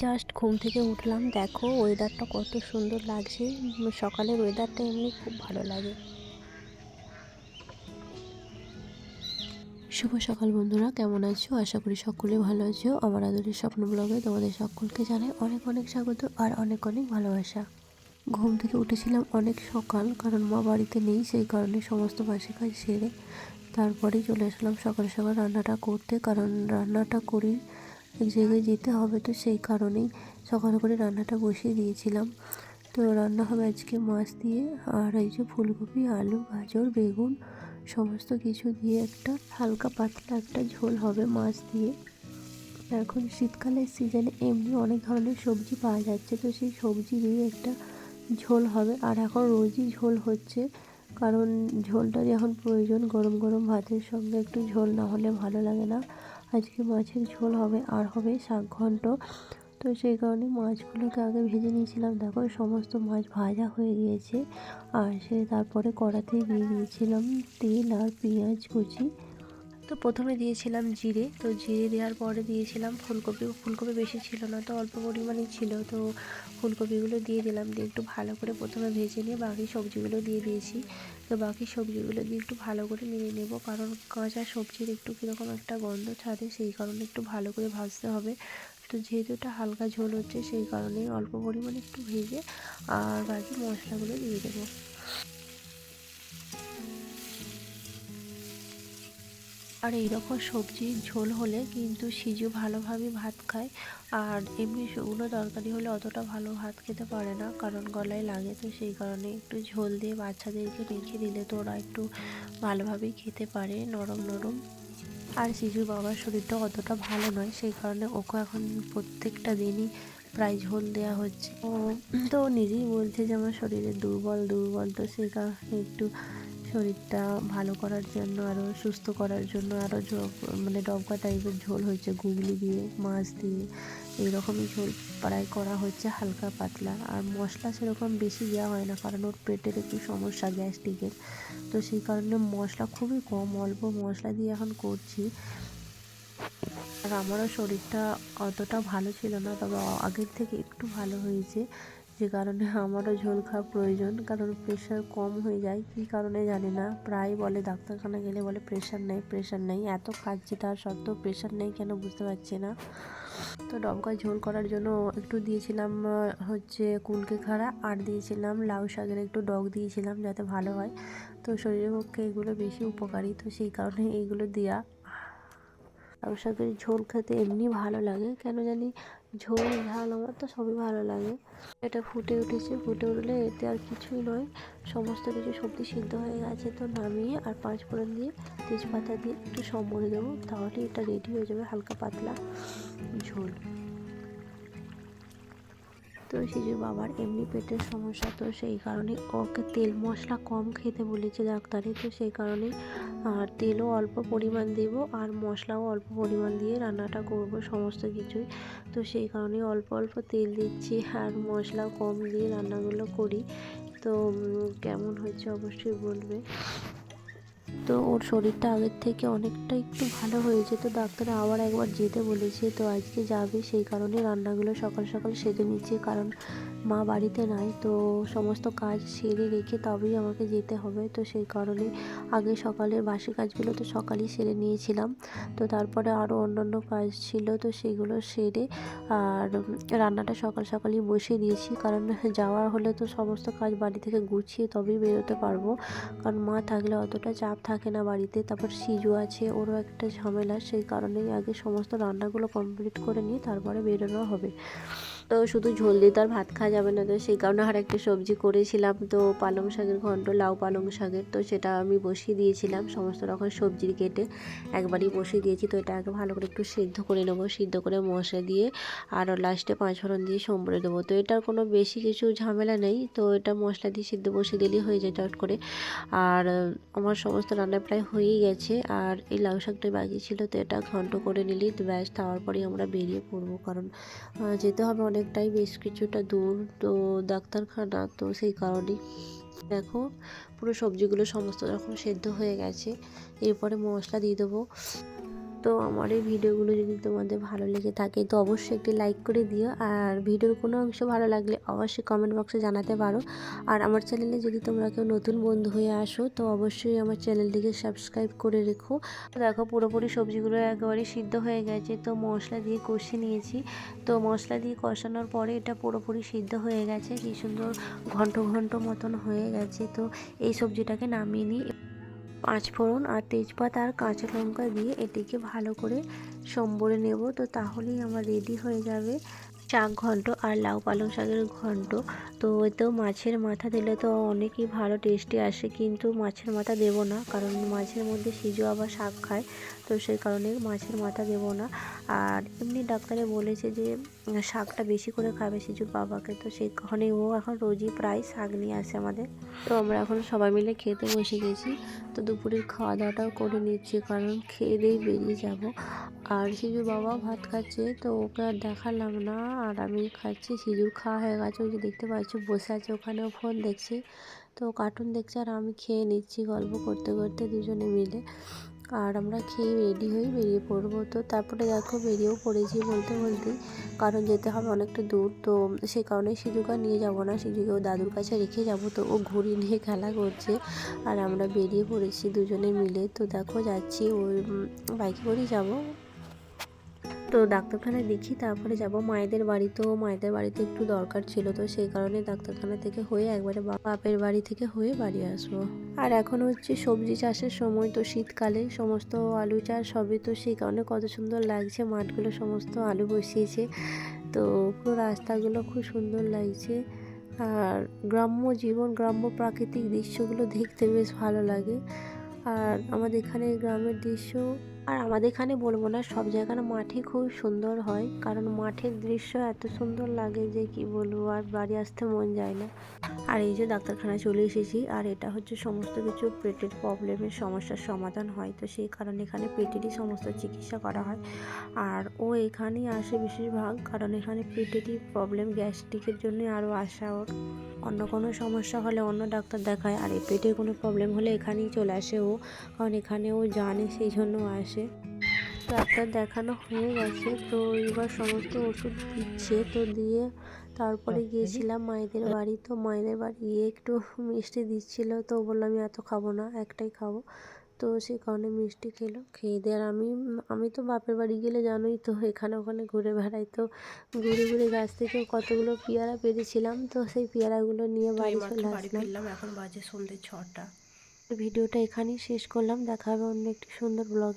Just ঘুম থেকে উঠলাম। দেখো ওয়েদারটা কত সুন্দর লাগছে। সকালের ওয়েদারটা এমনি খুব ভালো লাগে। শুভ সকাল বন্ধুরা, কেমন আছো? আশা করি সকলে ভালো আছো। আমার আদরের স্বপ্ন ব্লগে তোমাদের সকলকে জানাই অনেক অনেক স্বাগত আর অনেক অনেক ভালোবাসা। ঘুম থেকে উঠেছিলাম অনেক সকাল, কারণ মা বাড়িতে নেই, সেই কারণে সমস্ত বাসি কাজ সেরে তারপরেই চলে আসলাম সকাল সকাল রান্নাটা করতে। কারণ রান্নাটা করি এক জায়গায় যেতে হবে তো সেই কারণেই সকাল করে রান্নাটা বসিয়ে দিয়েছিলাম। তো রান্না হবে আজকে মাছ দিয়ে আর এই যে ফুলকপি, আলু, গাজর, বেগুন সমস্ত কিছু দিয়ে একটা হালকা পাতলা একটা ঝোল হবে মাছ দিয়ে। এখন শীতকালের সিজনে এমনি অনেক ধরনের সবজি পাওয়া যাচ্ছে তো সেই সবজি দিয়ে একটা ঝোল হবে। আর এখন রোজই ঝোল হচ্ছে কারণ ঝোলটা যখন প্রয়োজন গরম গরম ভাতের সঙ্গে একটু ঝোল না হলে ভালো লাগে না। আজকে মাছের ঝোল হবে আর হবে শাক ঘন্ট। তো সেই কারণে মাছগুলোকে আগে ভেজে নিয়েছিলাম। দেখো সমস্ত মাছ ভাজা হয়ে গিয়েছে। আর সে তারপরে কড়াতেই দিয়ে দিয়েছিলাম তেল আর পেঁয়াজ কুচি। তো প্রথমে দিয়েছিলাম জিরে। তো জিরে দেওয়ার পরে দিয়েছিলাম ফুলকপি। ফুলকপি বেশি ছিল না, তো অল্প পরিমাণে ছিল। তো ফুলকপিগুলো দিয়ে দিলাম। দিয়ে একটু ভালো করে প্রথমে ভেজে নিয়ে বাকি সবজিগুলো দিয়ে দিয়েছি। তো বাকি সবজিগুলো দিয়ে একটু ভালো করে নেড়ে নেব। কারণ কাঁচা সবজির একটু কীরকম একটা গন্ধ ছাড়ে, সেই কারণে একটু ভালো করে ভাজতে হবে। তো যেহেতু এটা হালকা ঝোল হচ্ছে, সেই কারণে অল্প পরিমাণে একটু ভেজে আর বাকি মশলাগুলো দিয়ে দেবো। আর এইরকম সবজির ঝোল হলে কিন্তু সিজু ভালোভাবে ভাত খায়। আর এমনি শুকনো তরকারি হলে অতটা ভালো ভাত খেতে পারে না, কারণ গলায় লাগে তো সেই কারণে একটু ঝোল দিয়ে বাচ্চাদেরকে রেখে দিলে তো ওরা একটু ভালোভাবেই খেতে পারে নরম নরম। আর শিশুর বাবার শরীরটা অতটা ভালো নয়, সেই কারণে ওকে এখন প্রত্যেকটা দিনই প্রায় ঝোল দেওয়া হচ্ছে। ও তো নিজেই বলছে যে আমার শরীরে দুর্বল দুর্বল তো সেই কারণে একটু শরীরটা ভালো করার জন্য আরও সুস্থ করার জন্য আরও মানে ডবকা টাইপের ঝোল হয়েছে গুগলি দিয়ে, মাছ দিয়ে, এইরকমই ঝোল প্রায় করা হচ্ছে হালকা পাতলা। আর মশলা সেরকম বেশি দেওয়া হয় না, কারণ ওর পেটের একটু সমস্যা গ্যাস্ট্রিকের। তো সেই কারণে মশলা খুবই কম, অল্প মশলা দিয়ে এখন করছি। আর আমারও শরীরটা অতটা ভালো ছিল না, তবে আগের থেকে একটু ভালো হয়েছে। যে কারণে আমারও ঝোল খাওয়া প্রয়োজন, কারণ প্রেশার কম হয়ে যায়। কী কারণে জানি না। প্রায় বলে ডাক্তারখানা গেলে বলে প্রেশার নেই প্রেশার নেই। এত খাচ্ছি তার সত্ত্বেও প্রেশার নেই কেন বুঝতে পারছি না। তো ডমকা ঝোল করার জন্য একটু দিয়েছিলাম হচ্ছে কুলকে খাড়া, আর দিয়েছিলাম লাউ শাকের একটু ডগ দিয়েছিলাম যাতে ভালো হয়। তো শরীরের পক্ষে এগুলো বেশি উপকারী। তো সেই কারণে এইগুলো দেওয়া লাউ শাকের ঝোল খেতে এমনি ভালো লাগে। কেন জানি ঝোল, ঝাল আমার তো সবই ভালো লাগে। এটা ফুটে উঠেছে, ফুটে উঠলে এতে আর কিছুই নয়। সমস্ত কিছু সবজি সিদ্ধ হয়ে গেছে তো নামিয়ে আর পাঁচ ফোড়ন দিয়ে তেজপাতা দিয়ে একটু সম্বরে দেবো তাহলে এটা রেডি হয়ে যাবে হালকা পাতলা ঝোল। তো শিশুর বাবার এমনি পেটের সমস্যা, তো সেই কারণে ওকে তেল মশলা কম খেতে বলেছে ডাক্তারে, তো সেই কারণে আর তেলও অল্প পরিমাণ দেব আর মশলাও অল্প পরিমাণ দিয়ে রান্নাটা করব সমস্ত কিছুই। তো সেই কারণে অল্প অল্প তেল দিচ্ছি আর মশলাও কম দিয়ে রান্নাগুলো করি। তো কেমন হয়েছে অবশ্যই বলবে। তো ওর শরীরটা আগের থেকে অনেকটা একটু ভালো হয়েছে, তো ডাক্তার আবার একবার যেতে বলেছে, তো আজকে যাবে সেই কারণে রান্নাগুলো সকাল সকাল সেরে নিচ্ছে। কারণ মা বাড়িতে নাই, তো সমস্ত কাজ সেরে রেখে তবেই আমাকে যেতে হবে। তো সেই কারণে আগে সকালের বাসি কাজগুলো তো সকালেই সেরে নিয়েছিলাম। তো তারপরে আরও অন্যান্য কাজ ছিল, তো সেগুলো সেরে আর রান্নাটা সকাল সকালই বসিয়ে দিয়েছি। কারণ যাওয়ার হলে তো সমস্ত কাজ বাড়ি থেকে গুছিয়ে তবেই বেরোতে পারব। কারণ মা থাকলে অতটা চাপ থাকে না বাড়িতে, তারপর সিজু আছে, ওরও একটা ঝামেলা, সেই কারণেই আগে সমস্ত রান্নাগুলো কমপ্লিট করে নিয়ে তারপরে বেরোনো হবে। তো শুধু ঝোল দিয়ে তো আর ভাত খাওয়া যাবে না, তো সেই কারণে আর একটা সবজি করেছিলাম, তো পালং শাকের ঘন্ট, লাউ পালং শাকের, তো সেটা আমি বসিয়ে দিয়েছিলাম, সমস্ত রকম সবজির কেটে একবারই বসিয়ে দিয়েছি, তো এটা আগে ভালো করে একটু সিদ্ধ করে নেব, সিদ্ধ করে মশলা দিয়ে আর লাস্টে পাঁচ ফোড়ন দিয়ে সম্বরে দেবো, তো এটার কোনো বেশি কিছু ঝামেলা নেই, তো এটা মশলা দিয়ে সিদ্ধ বসিয়ে দিলেই হয়ে যায় চট করে, আর আমার সমস্ত রান্না প্রায় হয়েই গেছে, আর এই লাউ শাকটা বাকি ছিল, তো এটা ঘন্ট করে নিলেই ব্যাস, তারপরেই আমরা বেরিয়ে পড়ব, কারণ যেতে হবে অনেকটাই বেশ কিছুটা দূর, তো ডাক্তারখানা, তো সেই কারণেই। দেখো, পুরো সবজিগুলো সমস্ত রকম সেদ্ধ হয়ে গেছে, এরপরে মশলা দিয়ে দেবো। তো আমার এই ভিডিওগুলো যদি তোমাদের ভালো লেগে থাকে, তো অবশ্যই একটি লাইক করে দিও। আর ভিডিওর কোনো অংশ ভালো লাগলে অবশ্যই কমেন্ট বক্সে জানাতে পারো। আর আমার চ্যানেলে যদি তোমরা কেউ নতুন বন্ধু হয়ে আসো, তো অবশ্যই আমার চ্যানেলটিকে সাবস্ক্রাইব করে রেখো। দেখো পুরোপুরি সবজিগুলো একেবারে সিদ্ধ হয়ে গেছে, তো মশলা দিয়ে কষে নিয়েছি। তো মশলা দিয়ে কষানোর পরে এটা পুরোপুরি সিদ্ধ হয়ে গেছে, কি সুন্দর ঘন্ট ঘন্ট মতন হয়ে গেছে। তো এই সবজিটাকে নামিয়ে নিই। পাঁচ ফোড়ন আর তেজপাত আর কাঁচা লঙ্কা দিয়ে এটিকে ভালো করে সম্বরে নেব। তো তাহলেই আমার রেডি হয়ে যাবে শাক ঘন্ট আর লাউ পালং শাকের ঘন্ট। তো ওই তো মাছের মাথা দিলে তো অনেকই ভালো টেস্টি আসে, কিন্তু মাছের মাথা দেব না, কারণ মাছের মধ্যে সিজো আবার শাক খায়। তো সেই কারণে মাছের মাথা দেব না। আর এমনি ডাক্তারে বলেছে যে, শাকটা বেশি করে খাবে সিজুর বাবাকে। তো সেই ও এখন রোজই প্রায় শাক নিয়ে আসে আমাদের। তো আমরা এখন সবাই মিলে খেতে বসে গেছি। তো দুপুরের খাওয়া দাওয়াটাও করে নিচ্ছি, কারণ খেয়ে দিয়েই বেরিয়ে যাব। আর সিজুর বাবা ভাত খাচ্ছে, তো ওকে আর দেখালাম না। আর আমি খাচ্ছি সিজুর খাওয়া হয়ে গেছে। ওই যে দেখতে পাচ্ছি, বসে আছে ওখানে, ও ফোন দেখছে। তো কার্টুন দেখছে, আর আমি খেয়ে নিচ্ছি গল্প করতে করতে দুজনে মিলে। আর আমরা খেয়ে রেডি হয়ে বেরিয়ে পড়ব। তো তারপরে দেখো বেরিয়েও পড়েছি বলতে বলতে। কারণ যেতে হবে অনেকটা দূর, তো সে কারণে সিজুকে নিয়ে যাব না। সিজুকে ও দাদুর কাছে রেখে যাব, তো ও ঘুড়ি নিয়ে খেলা করছে। আর আমরা বেরিয়ে পড়েছি দুজনে মিলে। তো দেখো যাচ্ছি, ওই বাইকে করেই যাব। তো ডাক্তারখানায় দেখি, তারপরে যাব। মায়েদের বাড়ি তো মায়েদের বাড়িতে একটু দরকার ছিল তো সেই কারণে ডাক্তারখানা থেকে হয়ে একবারে বাপের বাড়ি থেকে হয়ে বাড়ি আসব। আর এখন হচ্ছে সবজি চাষের সময় তো শীতকালে সমস্ত আলু চাষ হবে তো সেই কারণে কত সুন্দর লাগছে। মাঠগুলো সমস্ত আলু বসিয়েছে তো পুরো রাস্তাগুলো খুব সুন্দর লাগছে। আর গ্রাম্য জীবন, গ্রাম্য প্রাকৃতিক দৃশ্যগুলো দেখতে বেশ ভালো লাগে। আর আমাদের এখানে গ্রামের দৃশ্য আর আমাদের এখানে বলব না, সব জায়গার মাঠে খুব সুন্দর হয়। কারণ মাঠের দৃশ্য এত সুন্দর লাগে যে কি বলব, আর বাড়ি আসতে মন যায় না। আর এই যে ডাক্তারখানায় চলে এসেছি, আর এটা হচ্ছে সমস্ত কিছু পেটের প্রবলেমের সমস্যার সমাধান হয়। তো সেই কারণে এখানে পেটেরই সমস্ত চিকিৎসা করা হয়। আর ও এখানেই আসে বেশিরভাগ কারণ এখানে পেটেরই প্রবলেম গ্যাস্ট্রিকের জন্য আরও আসা ওর। অন্য কোনো সমস্যা হলে অন্য ডাক্তার দেখায়। আর এই পেটের কোনো প্রবলেম হলে এখানেই চলে আসে ও কারণ এখানে ও জানে সেই জন্য আসে। ডাক্তার দেখানো হয়ে গেছে তো এবার সমস্ত ওষুধ দিচ্ছে তো দিয়ে তারপরে গিয়েছিলাম মায়েদের বাড়ি তো মায়েদের বাড়ি গিয়ে একটু মিষ্টি দিচ্ছিল তো বললাম আমি এত খাব না একটাই খাব। তো সে কারণে মিষ্টি খেলো। খেয়ে দিয়ে আর আমি আমি তো বাপের বাড়ি গেলে জানোই তো এখানে ওখানে ঘুরে বেড়াই তো। ঘুরে ঘুরে গাছ থেকে কতগুলো পেয়ারা পেরেছিলাম তো সেই পেয়ারাগুলো নিয়ে বাড়ি চলে আসলাম। এখন বাজে সন্ধ্যে ছটা। ভিডিওটা এখানেই শেষ করলাম। দেখা হবে অন্য একটি সুন্দর ব্লগ